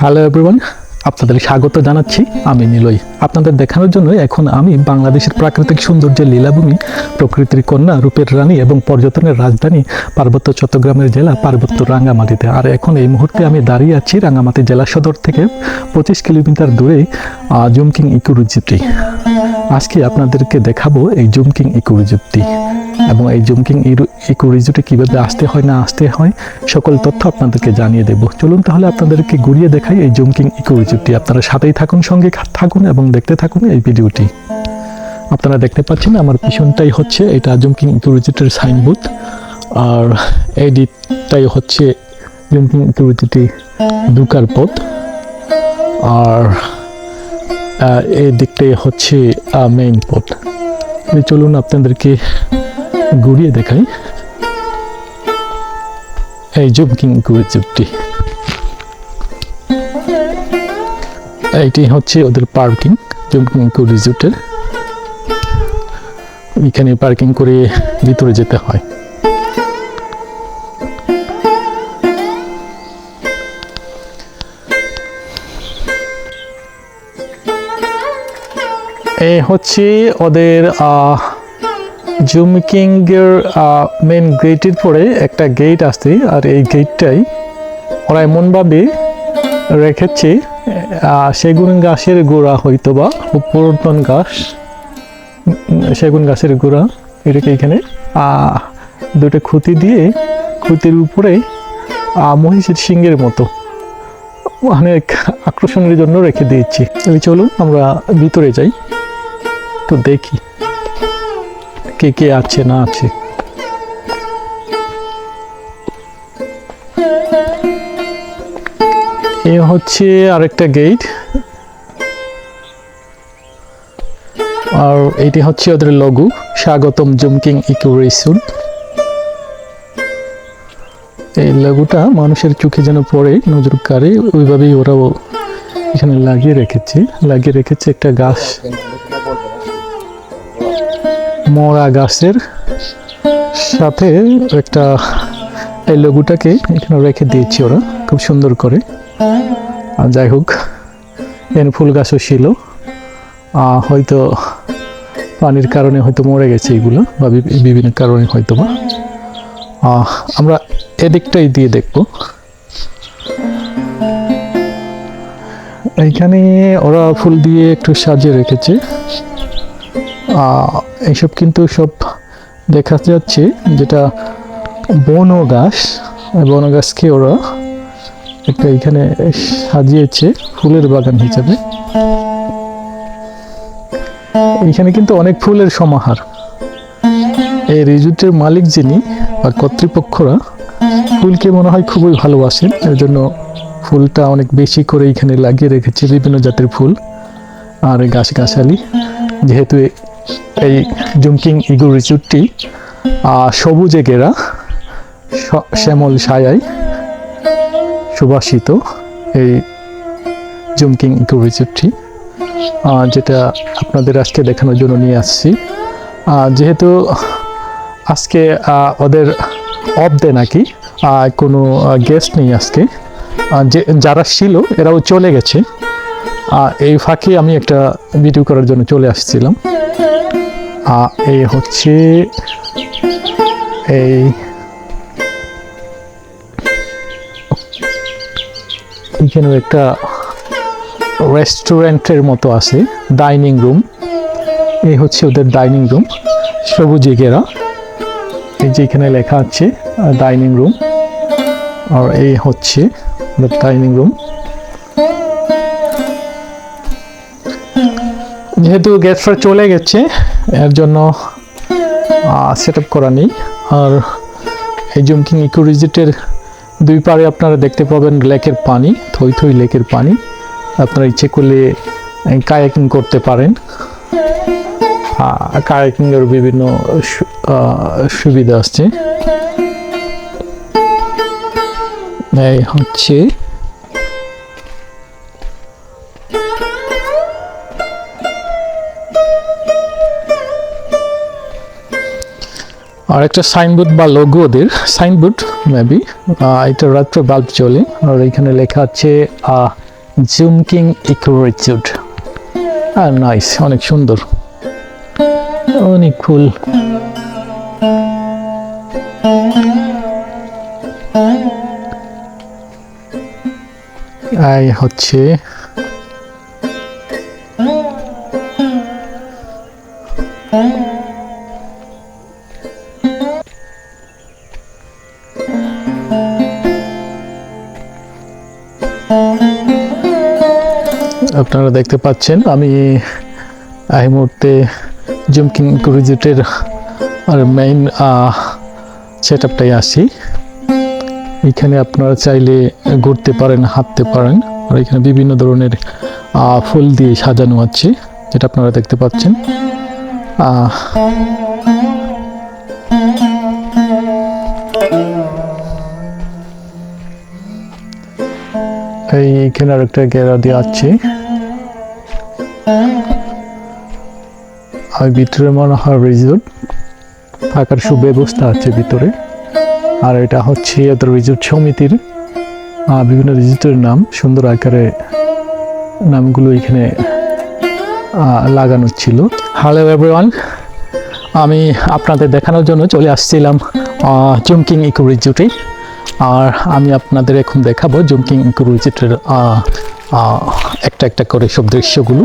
Hello everyone আপনাদের স্বাগত জানাচ্ছি, আমি নিলই আপনাদের দেখানোর জন্য এখন আমি বাংলাদেশের প্রাকৃতিক সৌন্দর্যের লীলাভূমি, প্রকৃতির কন্যা, রূপের রানী এবং পর্যটনের রাজধানী পার্বত্য চট্টগ্রামের জেলা পার্বত্য রাঙ্গামাটিতে। আর এখন এই মুহূর্তে আমি দাঁড়িয়ে আছি রাঙ্গামাটি জেলা সদর থেকে পঁচিশ কিলোমিটার দূরে জুমকিং ইকুরিজিপটি আজকে আপনাদেরকে দেখাবো এই জুমকিং ইকো ইকুরিজিপটি এবং এই জুমকিং ইকো রিজোর্টে কীভাবে আসতে হয়, না আসতে হয়, সকল তথ্য আপনাদেরকে জানিয়ে দেব। চলুন তাহলে আপনাদেরকে ঘুরিয়ে দেখাই এই জুমকিং ইকো রিজোর্টটি আপনারা সাথেই থাকুন, সঙ্গে থাকুন এবং দেখতে থাকুন এই ভিডিওটি। আপনারা দেখতে পাচ্ছেন আমার পিছনটাই হচ্ছে এটা জুমকিং ইকো রিজোর্টের সাইনবোর্ড। আর এই দিকটাই হচ্ছে জুমকিং ইকো রিজোর্টে ঢুকার পথ। আর এই দিকটাই হচ্ছে মেইন পথ। চলুন আপনাদেরকে ঘুরিয়ে দেখাই। এই জুমকিং রিজোর্টটি এইটি হচ্ছে ওদের পার্কিং জুমকিং রিজোর্টের এখানে পার্কিং করে ভিতরে যেতে হয়। এই হচ্ছে ওদের আহ জুমকিং মেন গেটের পরে একটা গেট আছে আর এই গেটটাই ওরা এমনভাবে রেখেছে সেগুন গাছের গোড়া হয়তো বা পুরাতন গাছ সেগুন গাছের গোড়া, এটাকে এখানে দুটো খুঁতি দিয়ে, খুঁতির উপরে মহিষের সিংহের মতো অনেক আকর্ষণের জন্য রেখে দিয়েছি। চলুন, আমরা ভিতরে যাই। তো দেখি কে কে আছে, না আছে। এ হচ্ছে আরেকটা গেট আর এটি হচ্ছে ওদের লঘু। স্বাগতম জুমকিং ইকো রিসোর্ট এই লঘুটা মানুষের চোখে যেন পড়ে নজর কাড়ে ওইভাবেই ওরাও এখানে লাগিয়ে রেখেছে। লাগিয়ে রেখেছে একটা গাছ। মরা গাছের সাথে একটা এই লঘুটাকে এখানে রেখে দিয়েছি ওরা, খুব সুন্দর করে। আর যাই হোক এখানে ফুল গাছও ছিল। হয়তো পানির কারণে হয়তো মরে গেছে এগুলো, বা বিভিন্ন কারণে হয়তো বা আমরা এদিকটাই দিয়ে দেখব। এইখানে ওরা ফুল দিয়ে একটু সাজিয়ে রেখেছে। এইসব কিন্তু সব দেখা যাচ্ছে যেটা বন গাছ বন গাছকে ওরা একটা এখানে সাজিয়েছে ফুলের বাগান হিসাবে। এখানে কিন্তু অনেক ফুলের সমাহার। এই রিজোর্টের মালিক যিনি বা কর্তৃপক্ষরা, ফুলকে মনে হয় খুবই ভালোবাসেন। এর জন্য ফুলটা অনেক বেশি করে এখানে লাগিয়ে রেখেছে বিভিন্ন জাতের ফুল। আর গাছ গাছালি, যেহেতু এই জুমকিং ইগো আহ, সবুজে স- শ্যামল ছায়ায় সুবাসিত এই জুমকিং ইকো আহ, যেটা আপনাদের আজকে দেখানোর জন্য নিয়ে আসছি। যেহেতু আজকে ওদের অফ দে নাকি কোনো গেস্ট নেই আজকে যে যারা ছিল এরাও চলে গেছে। এই ফাঁকে আমি একটা ভিডিও করার জন্য চলে আসছিলাম। এই হচ্ছে এই এখানেও একটা রেস্টুরেন্টের মতো আছে, ডাইনিং রুম। এই হচ্ছে ওদের ডাইনিং রুম, সবুজে ঘেরা এই যে এখানে লেখা আছে ডাইনিং রুম। আর এই হচ্ছে ডাইনিং রুম। যেহেতু গেস্টরা চলে গেছে, এর জন্য সেট আপ করা নেই। আর এই জুমকিং ইকো রিজিটের দুই পারে আপনারা দেখতে পাবেন লেকের পানি, থই থই লেকের পানি। আপনারা ইচ্ছে করলে কায়াকিং করতে পারেন। কায়াকিংয়ের বিভিন্ন সুবিধা আসছে এই হচ্ছে আর একটা সাইনবোর্ড বা লোগো ওদের। সাইনবোর্ড মেবি এটা রাত্রে বাল্ব জ্বলে। আর এখানে লেখা আছে জুমকিং ইকোরিচুড আর নাইস অনেক সুন্দর। অনেক ফুল এই হচ্ছে আপনারা দেখতে পাচ্ছেন আমি এই মুহূর্তে জুমকিং রিজোর্টের আর মেইন সেট আপটাই আসি এখানে আপনারা চাইলে ঘুরতে পারেন হাঁটতে পারেন। আর এখানে বিভিন্ন ধরনের ফুল দিয়ে সাজানো আছে যেটা আপনারা দেখতে পাচ্ছেন। আহ, এই এখানে আরেকটা দিয়ে আছে। আর ভিতরে মনে হয় রিজোর্ট থাকার সুব্যবস্থা আছে ভিতরে। আর এটা হচ্ছে এদের রিজোর্ট সমিতির বিভিন্ন রিজোর্টের নাম। সুন্দর আকারে নামগুলো এখানে লাগানো ছিল। হ্যালো এভরিওয়ান আমি আপনাদের দেখানোর জন্য চলে আসছিলাম জুমকিং ইকো রিজোর্টে আর আমি আপনাদের এখন দেখাবো জুমকিং ইকো রিজোর্টের একটা একটা করে সব দৃশ্যগুলো।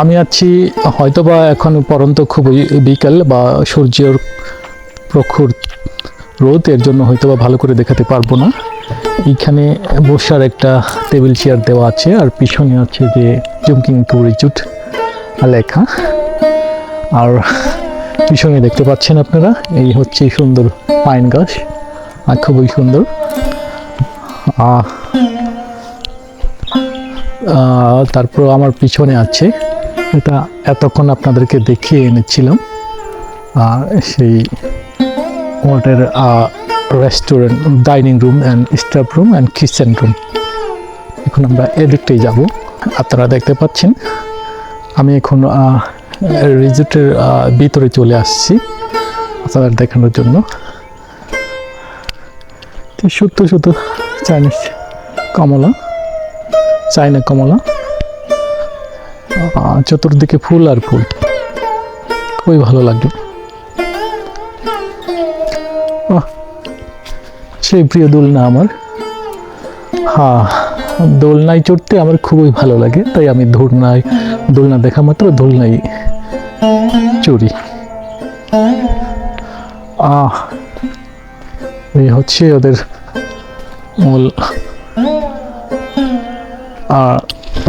আমি আছি, হয়তোবা এখন পরন্ত খুবই বিকাল বা সূর্যের প্রখর রোদ, এর জন্য হয়তোবা ভালো করে দেখাতে পারব না। এইখানে বসার একটা টেবিল চেয়ার দেওয়া আছে, আর পিছনে আছে যে জুমকিং টুরিজুট লেখা। আর পিছনে দেখতে পাচ্ছেন আপনারা, এই হচ্ছে সুন্দর পাইন গাছ, আর খুবই সুন্দর। তারপর আমার পিছনে আছে। এটা এতক্ষণ আপনাদেরকে দেখিয়ে এনেছিলাম। সেই hotel restaurant dining room and staff room and kitchen room এখন আমরা এদিকটাই যাব। আপনারা দেখতে পাচ্ছেন, আমি এখন রিজোর্টের ভিতরে চলে আসছি আপনাদের দেখানোর জন্য। সত্য শুধু চাইনিজ কমলা। চাইনা কমলা। চতুর্দিকে ফুল আর ফুল। খুবই ভালো আহ, সেই প্রিয় দোলনা আমার। হ্যাঁ দোলনায় চড়তে আমার খুবই ভালো লাগে তাই আমি দোলনায় দোলনা দেখা মাত্র দোলনায় চড়ি। আহ এই হচ্ছে ওদের মূল আর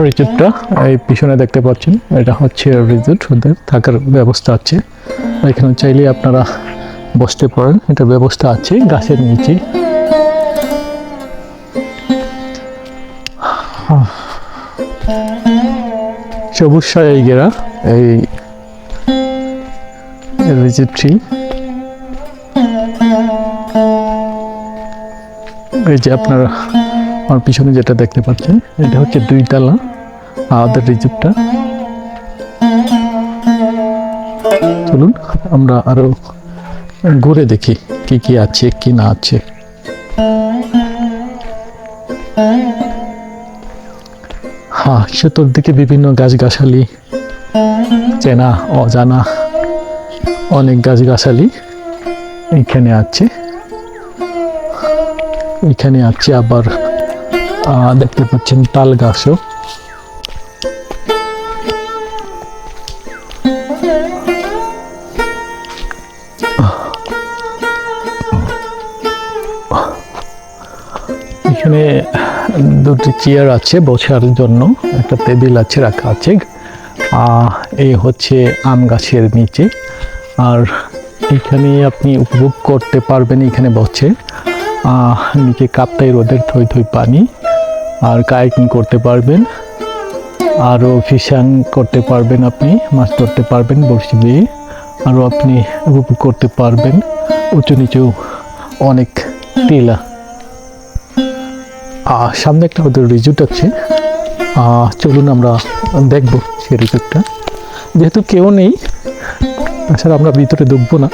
রিজোর্টটা এই পিছনে দেখতে পাচ্ছেন, এটা হচ্ছে রিজোর্ট ওদের থাকার ব্যবস্থা আছে। এখানে চাইলে আপনারা বসতে পারেন, এটা ব্যবস্থা আছে গাছের নিচে। সবুজ সাজাই ঘেরা, এই রিজেট্রি এই যে আপনারা আমার পিছনে যেটা দেখতে পাচ্ছেন, এটা হচ্ছে দুই তালা আমাদের রিজেপ্টটা চলুন, আমরা আরও ঘুরে দেখি কি কি আছে, কি না আছে। হ্যাঁ চতুর্দিকে বিভিন্ন গাছগাছালি, চেনা, অজানা অনেক গাছগাছালি এখানে আছে। এখানে আছে আবার দেখতে পাচ্ছেন তাল গাছও। এখানে দুটি চেয়ার আছে বসার জন্য, একটা টেবিল আছে, রাখা আছে। এই হচ্ছে আম গাছের নিচে। আর এখানে আপনি উপভোগ করতে পারবেন, এখানে বসে। নিচে কাপ্তাই রোদের থই থই পানি। আর কায়াকিং করতে পারবেন। আরও ফিশিং করতে পারবেন আপনি, মাছ ধরতে পারবেন বড়শি দিয়ে। আরও আপনি উপভোগ করতে পারবেন। উঁচু নিচু অনেক টিলা। সামনে একটা ওদের রিজোর্ট আছে। চলুন আমরা দেখব সেই রিজোর্টটা যেহেতু কেউ নেই, তাছাড়া আমরা ভিতরে ঢুকবো না।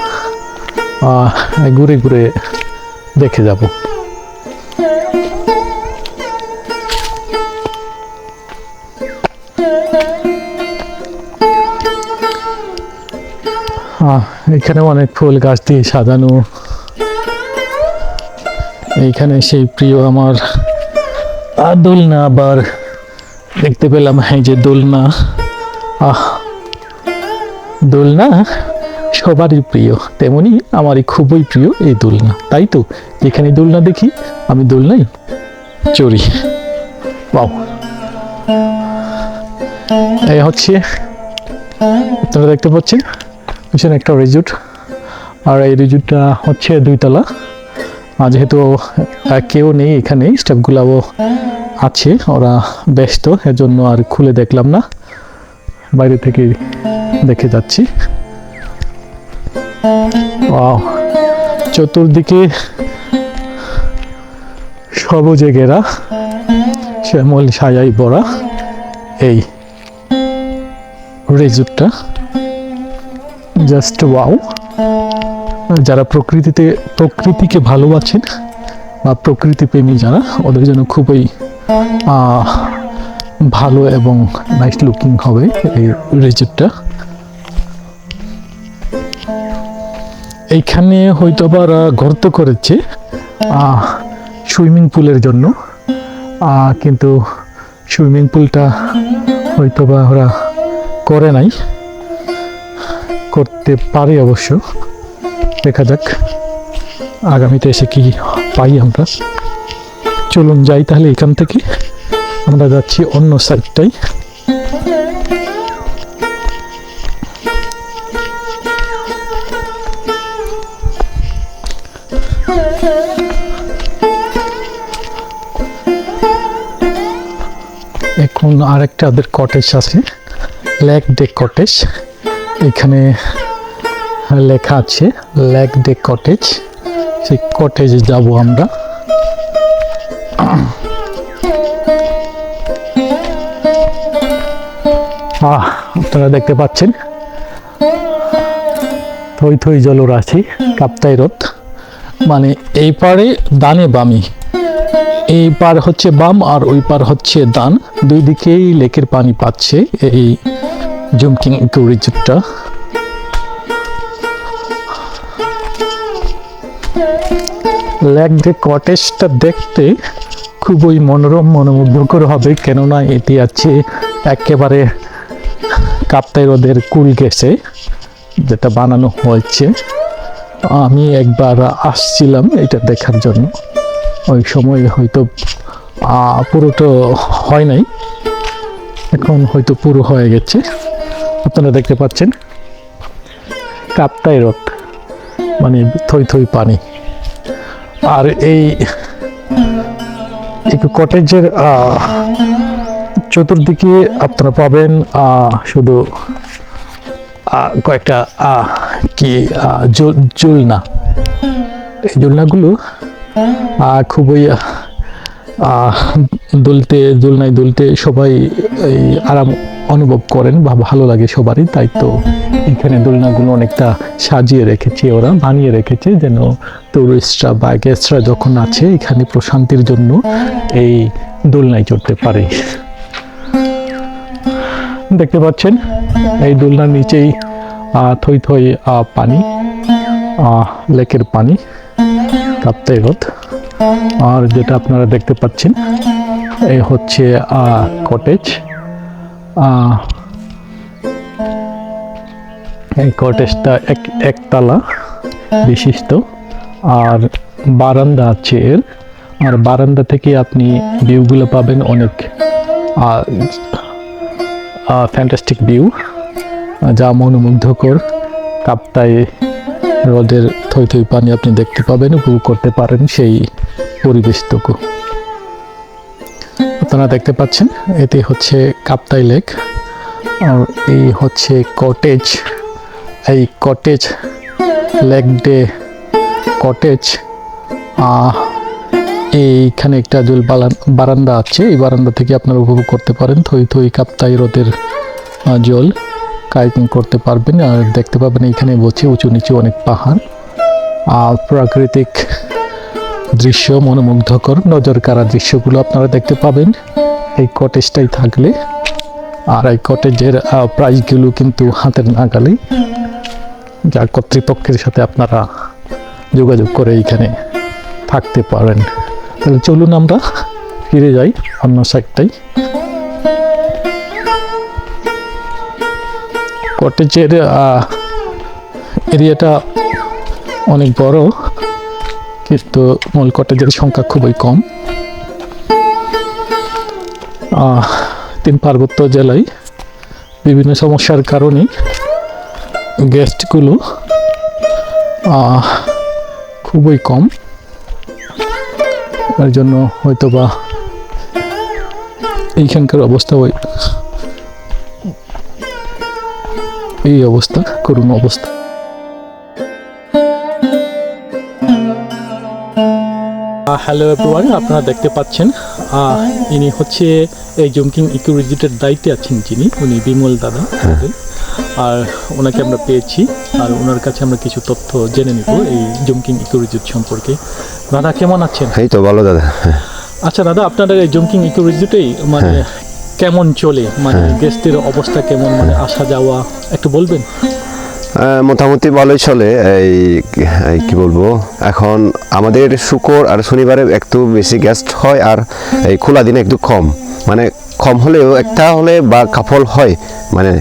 ঘুরে ঘুরে দেখে যাব। এখানে অনেক ফুল গাছ দিয়ে সাজানো। এইখানে সেই প্রিয় আমার আহ, দোলনা আবার দেখতে পেলাম এই যে দোলনা। আহ দোলনা সবারই প্রিয় তেমনি আমারই খুবই প্রিয় এই দোলনা। তাই তো যেখানে দোলনা দেখি আমি দোলনাই চড়ি। বাও এই হচ্ছে আপনারা দেখতে পাচ্ছেন? পিছনে একটা রিজুট, আর এই রিজুটটা হচ্ছে দুইতলা। আর যেহেতু কেউ নেই এখানে, স্টাফগুলাও আছে, ওরা ব্যস্ত এর জন্য আর খুলে দেখলাম না। বাইরে থেকে দেখে যাচ্ছি। চতুর্দিকে সবুজে ঘেরা, শ্যামল সাজাই বড়া এই রেজুটটা। জাস্ট ওয়াও যারা প্রকৃতিতে, প্রকৃতিকে ভালোবাসেন বা প্রকৃতি প্রেমী যারা, ওদের জন্য খুবই ভালো এবং নাইস লুকিং হবে এই রিজেক্টটা এইখানে হয়তো আবার গর্ত করেছে সুইমিং পুলের জন্য। কিন্তু সুইমিং পুলটা হয়তো বা ওরা করে নাই। করতে পারে অবশ্য। দেখা যাক আগামীতে এসে কি পাই আমরা। চলুন যাই তাহলে এখান থেকে। আমরা যাচ্ছি অন্য সাইডটাই এখন আরেকটা ওদের কটেজ আছে। লেক ডে কটেজ এখানে লেখা আছে লেক ডে কটেজ সেই কটেজে যাব আমরা। আহ, আপনারা দেখতে পাচ্ছেন। থই থই জলরাশি, কাপ্তাই রথ। মানে এই পারে দানে বামি। এই পার হচ্ছে বাম আর ওই পার হচ্ছে দান দুই দিকেই লেকের পানি পাচ্ছে এই জুমকিং ইকোরিজুটটা লেক ডে কটেজটা দেখতে খুবই মনোরম, মনোমুগ্ধকর হবে, কেননা এটি আছে একেবারে কাপ্তাই রোদের কুল গেছে, যেটা বানানো হয়েছে। আমি একবার আসছিলাম এটা দেখার জন্য। ওই সময় হয়তো পুরোটা হয় নাই। এখন হয়তো পুরো হয়ে গেছে। আপনারা দেখতে পাচ্ছেন কাপ্তাই রথ মানে থই থই পানি। আর এই কটেজের চতুর্দিকে আপনারা পাবেন শুধু কয়েকটা কি জুলনা এই জুলনাগুলো খুবই দুলতে, দুলনায় দুলতে সবাই এই আরাম অনুভব করেন বা ভালো লাগে সবারই, তাই তো এখানে দোলনাগুলো অনেকটা সাজিয়ে রেখেছে ওরা, বানিয়ে রেখেছে যেন টুরিস্টরা বা গেস্টরা যখন আছে এখানে প্রশান্তির জন্য এই দোলনায় চড়তে পারে। দেখতে পাচ্ছেন, এই দোলনার নিচেই থই থই পানি লেকের পানি, কাপ্তাই হ্রদ। আর যেটা আপনারা দেখতে পাচ্ছেন, এই হচ্ছে কটেজ এই কটেজটা এক, একতলা বিশিষ্ট। আর বারান্দা আছে এর। আর বারান্দা থেকে আপনি ভিউগুলো পাবেন অনেক ফ্যান্টাস্টিক ভিউ যা মনোমুগ্ধকর। কাপ্তায় হ্রদের থই থই পানি আপনি দেখতে পাবেন, উপভোগ করতে পারেন সেই পরিবেশটুকু। আপনারা দেখতে পাচ্ছেন, এটি হচ্ছে কাপ্তাই লেক। আর এই হচ্ছে কটেজ এই কটেজ লেক ডে কটেজ এইখানে একটা জল বারান্দা আছে, এই বারান্দা থেকে আপনারা উপভোগ করতে পারেন থই থই কাপ্তাই হ্রদের জল। কাইকিং করতে পারবেন, আর দেখতে পাবেন এখানে বসে উঁচু নিচু অনেক পাহাড়। আর প্রাকৃতিক দৃশ্য মনোমুগ্ধকর নজর কাড়া দৃশ্যগুলো আপনারা দেখতে পাবেন। এই কটেজটাই থাকলে, আর এই কটেজের প্রাইসগুলো কিন্তু হাতের নাগালে। যা কর্তৃপক্ষের সাথে আপনারা যোগাযোগ করে এইখানে থাকতে পারেন। তাহলে চলুন আমরা ফিরে যাই অন্য সাইডটাই কটেজের এরিয়াটা অনেক বড়, কিন্তু মূল কটেজের সংখ্যা খুবই কম। তিন পার্বত্য জেলায় বিভিন্ন সমস্যার কারণে গেস্টগুলো খুবই কম। এর জন্য হয়তো বা এইখানকার অবস্থা ওই এই অবস্থা করুণ অবস্থা। হ্যালো এভরিওয়ান আপনারা দেখতে পাচ্ছেন ইনি হচ্ছে এই জমকিং ইকো রিজিটের দায়িত্বে আছেন যিনি উনি বিমল দাদা। আর ওনাকে আমরা পেয়েছি আর ওনার কাছে আমরা কিছু তথ্য জেনে নিব এই জমকিং ইকো রিজিট সম্পর্কে। দাদা কেমন আছেন? এই তো ভালো দাদা। হ্যাঁ। আচ্ছা দাদা আপনাদের এই জমকিং ইকো রিজিটেই মানে কেমন চলে? মানে গেস্টের অবস্থা কেমন? মানে আসা যাওয়া একটু বলবেন? মোটামুটি ভালোই চলে। এই এই কি বলব? এখন আমাদের শুকর আর শনিবারে একটু বেশি গেস্ট হয় আর এই খোলা দিনে একটু কম। মানে কম হলেও একটা হলে বা কাপল হয় মানে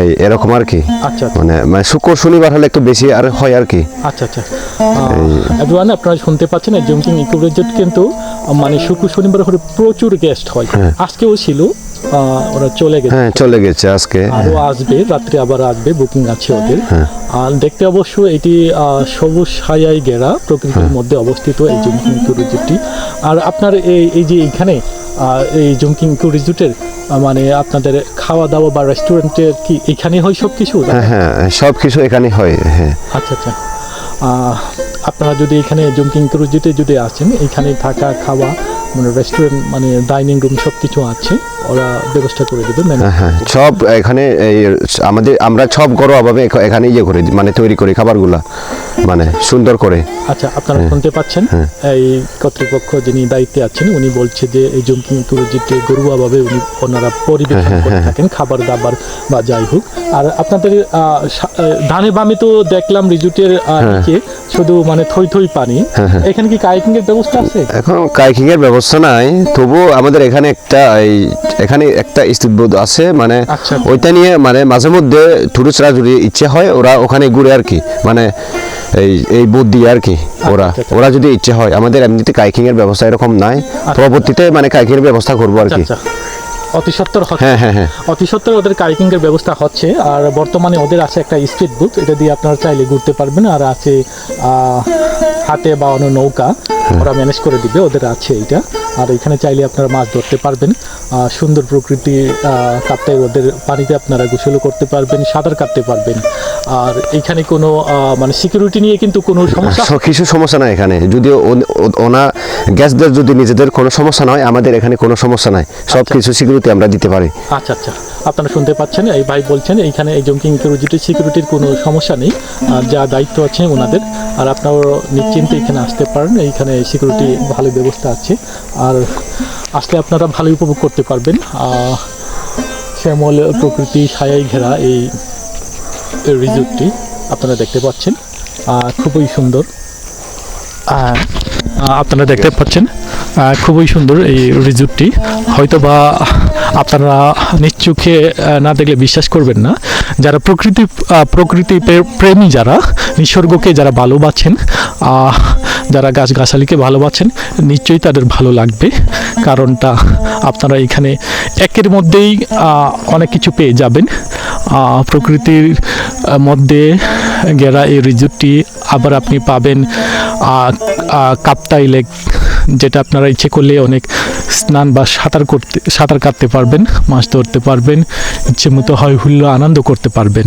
এই এরকম আর কি। আচ্ছা আচ্ছা। মানে মানে শুক্র শনিবার হলে একটু বেশি আর হয় আর কি। আচ্ছা আচ্ছা। এভরিওয়ান আপনারা শুনতে পাচ্ছেন জমকিং ইকো রিজর্ট কিন্তু মানে শুক্র শনিবার করে প্রচুর গেস্ট হয়। আজকেও ছিল ওরা চলে গেছে। হ্যাঁ চলে গেছে আজকে। আরও আসবে রাত্রে আবার আসবে বুকিং আছে ওদের। হ্যাঁ। আর দেখতে অবশ্য এটি সবুজ ছায়ায় ঘেরা প্রকৃতির হ্যাঁ। মধ্যে অবস্থিত এই জমকিং ইকো রিজর্টটি আর আপনার এই এই যে এখানে এই জমকিং রিজুটের মানে আপনাদের খাওয়া দাওয়া বা রেস্টুরেন্টের কি এখানে হয় সব কিছু হ্যাঁ হ্যাঁ সব কিছু এখানে হয় হ্যাঁ। আচ্ছা আচ্ছা। আপনারা যদি এখানে জমকিং ক্রুজিতে যদি আসেন এখানে থাকা খাওয়া মানে রেস্টুরেন্ট মানে ডাইনিং রুম সব কিছু আছে। ওরা ব্যবস্থা করে দেবে হ্যাঁ, হ্যাঁ সব এখানে এই আমাদের আমরা সব ঘরোয়াভাবে এখ- এখানে ইয়ে করে মানে তৈরি করি খাবারগুলা মানে সুন্দর করে। আচ্ছা আপনারা শুনতে পাচ্ছেন? এই কর্তৃপক্ষ যিনি দায়িত্বে আছেন উনি বলছে যে এই জমকিং ক্রুজিতে ঘরোয়াভাবে উনি ওনারা পরিবেশন করে থাকেন খাবার দাবার বা যাই হোক। আর আপনাদের ডানে বামে তো দেখলাম রিজুটের শুধু মানে থই থই পানি। এখানে কি কাইকিং এর ব্যবস্থা আছে? এখন কাইকিং এর ব্যবস্থা নাই তবু আমাদের এখানে একটা এই এখানে একটা স্থিতবোধ আছে মানে আচ্ছা। ওইটা নিয়ে মানে মাঝে মধ্যে টুরিস্টরা যদি ইচ্ছে হয় ওরা ওখানে ঘুরে আর কি মানে এই এই বোধ দিয়ে আর কি ওরা। আচ্ছা, আচ্ছা। ওরা যদি ইচ্ছে হয় আমাদের এমনিতে কাইকিং এর ব্যবস্থা এরকম নাই। পরবর্তীতে মানে কাইকিং এর ব্যবস্থা করব আর কি। আচ্ছা অতি সত্তর হ্যাঁ হ্যাঁ হ্যাঁ। অতি সত্তর ওদের কাইকিং এর ব্যবস্থা হচ্ছে আর বর্তমানে ওদের আছে একটা স্ট্রিট বুথ এটা দিয়ে আপনারা চাইলে ঘুরতে পারবেন আর আছে হাতে বা অন্য নৌকা। ওরা ম্যানেজ করে দিবে ওদের আছে এইটা। আর এখানে চাইলে আপনারা মাছ ধরতে পারবেন। সুন্দর প্রকৃতি কাপ্তায় ওদের পানিতে আপনারা গোসলও করতে পারবেন সাঁতার কাটতে পারবেন। আর এখানে কোনো মানে সিকিউরিটি নিয়ে কিন্তু কোনো সমস্যা কিছু সমস্যা নাই এখানে। ও- ওনা গ্যাসদের যদি নিজেদের কোনো সমস্যা নয় আমাদের এখানে কোনো সমস্যা নাই। সব কিছু সিকিউরিটি আমরা দিতে পারি। আচ্ছা আচ্ছা। আপনারা শুনতে পাচ্ছেন এই ভাই বলছেন এইখানে এই জঙ্কিং ইকোলজিটি সিকিউরিটির কোনো সমস্যা নেই। আর যা দায়িত্ব আছে ওনাদের। আর আপনারাও নিশ্চিন্তে এখানে আসতে পারেন এইখানে সিকিউরিটি ভালো ব্যবস্থা আছে। আর আসলে আপনারা ভালো উপভোগ করতে পারবেন। আহ, শ্যামল প্রকৃতি ছায়ায় ঘেরা এই রিজোর্টটি আপনারা দেখতে পাচ্ছেন। আহ, খুবই সুন্দর। আহ, আপনারা দেখতে পাচ্ছেন। আহ, খুবই সুন্দর এই রিজোর্টটি হয়তো বা আপনারা নিজ চোখে আহ, না দেখলে বিশ্বাস করবেন না। যারা প্রকৃতি আহ, প্রকৃতি প্রে- প্রেমী যারা নিসর্গকে যারা ভালোবাসেন আহ, যারা গাছগাছালিকে ভালোবাসেন, নিশ্চয়ই তাদের ভালো লাগবে। কারণটা আপনারা এখানে একের মধ্যেই অনেক কিছু পেয়ে যাবেন। প্রকৃতির মধ্যে গেরা এই রিজোর্টটি আবার আপনি পাবেন কাপ্তাই লেক, যেটা আপনারা ইচ্ছে করলে অনেক স্নান বা সাঁতার করতে, সাঁতার কাটতে পারবেন, মাছ ধরতে পারবেন, ইচ্ছে মতো হয় হুল্লো আনন্দ করতে পারবেন।